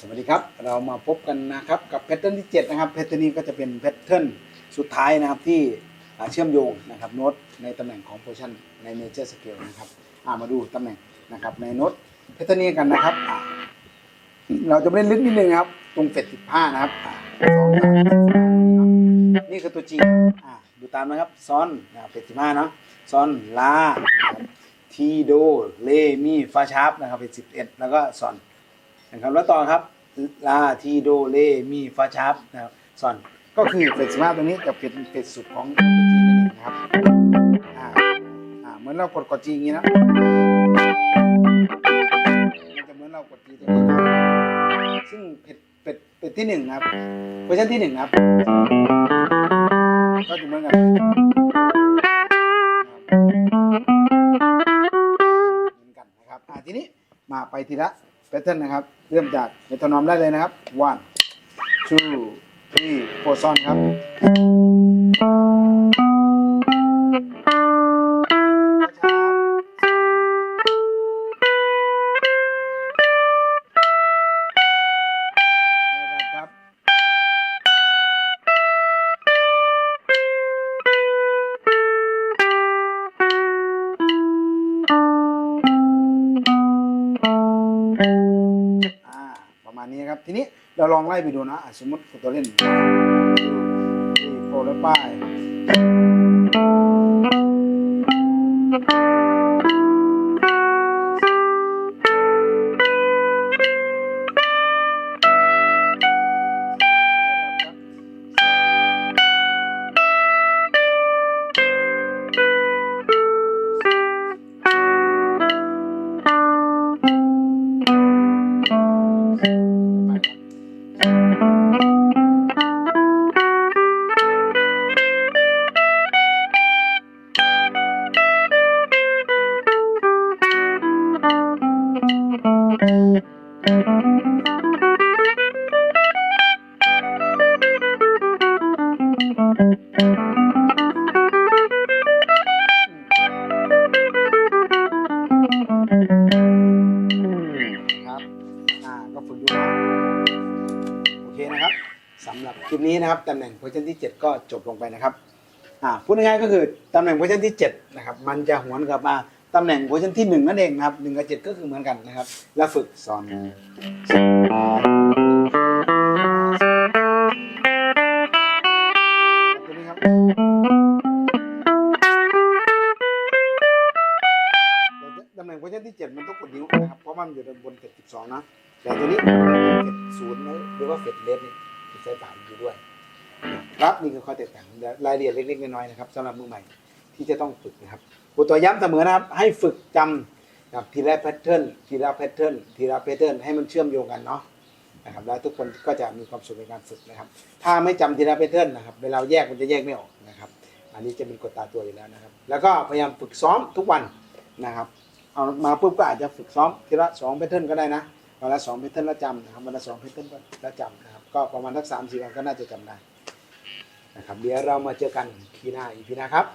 สวัสดีครับ เรามาพบกันนะครับกับแพทเทิร์นที่ 7 นะครับแพทเทิร์นนี้ก็จะเป็นแพทเทิร์นสุดท้ายนะครับที่เชื่อมโยงนะครับโน้ตในตำแหน่งของโพชั่นในเมเจอร์สเกลนะครับามาดูตำแหน่งนะครับในโน้ตแพทเทิร์นนี้กันนะครับ เราจะไม่ได้ลึกนิดนึงครับ ตรงเฟด15นะครับสองสามสี่ห้านะครับนี่คือตัว G อ่าดูตามนะครับซอนอ่าเฟด15เนาะซอนลาทีโดเลมีฟาชาร์ปนะครับเป็น11แล้วก็ซอน นะครับแล้วต่อครับลาทีโดเลมีฟาชาร์ปนะครับส่วนก็คือเฟสสิบห้าตรงนี้จะเป็นเฟสสุดของตัวจีนั่นเองนะครับอ่าอ่าเหมือนเรากดกดจีอย่างนี้นะมันจะเหมือนเรากดจีตรงนี้นะซึ่งเป็ดเป็ดเป็ดที่หนึ่งนะครับเวอร์ชันที่หนึ่งครับ ก็จะเหมือนกันเหมือนกันนะครับอ่าทีนี้มาไปทีละ แพทเทิร์นนะครับ เริ่มจากเมทานอมได้เลยนะครับ one two three four ซอนครับครับ นี้ครับ ทีนี้เราลองไล่ไปดูนะ สมมติตัวเล่นดีโฟล์แล้วป้ ครับอ่าก็ฝึกดูนะโอเคนะครับสำหรับคลิปนี้นะครับตำแหน่งโพชั่นที่ 7 ก็จบลงไปนะครับอ่าพูดง่ายๆก็คือตำแหน่งโพชั่นที่7นะครับมันจะหวนกลับมาตำแหน่งโพชั่นที่ 1 นั่นเองนะครับ1กับ 7 ก็คือเหมือนกันนะครับ แล้วฝึกสอน ตำแหน่งโพชั่นที่7มันต้องกดนิ้วนะครับเพราะมันอยู่บนเฟด12นะแต่ตัวนี้เฟดศูนย์นะหรือว่าเฟดเลสนี่ใช้สามอยู่ด้วยครับนี่คือข้อแตกต่างรายละเอียดเล็กๆน้อยๆนะครับสำหรับมือใหม่ที่จะต้องฝึกนะครับครูตัวย้ำเสมอนะครับ ให้ฝึกจำนะครับทีละแพทเทิร์นทีละแพทเทิร์นทีละแพทเทิร์นให้มันเชื่อมโยงกันเนาะนะครับแล้วทุกคนก็จะมีความสุขในการฝึกนะครับ ถ้าไม่จำทีละแพทเทิร์นนะครับเวลาแยกมันจะแยกไม่ออกนะครับ อันนี้จะเป็นกฎตาตัวอยู่แล้วนะครับ แล้วก็พยายามฝึกซ้อมทุกวันนะครับ เอามาปุ๊บก็อาจจะฝึกซ้อมทีละสองแพทเทิร์นก็ได้นะวันละสองแพทเทิร์นละจำนะครับวันละสองแพทเทิร์นก็ละจำนะครับก็ประมาณทักสามสี่วันก็น่าจะจำได้นะครับเดี๋ยวเรามาเจอกันคีหน้าอีพีหนะครับ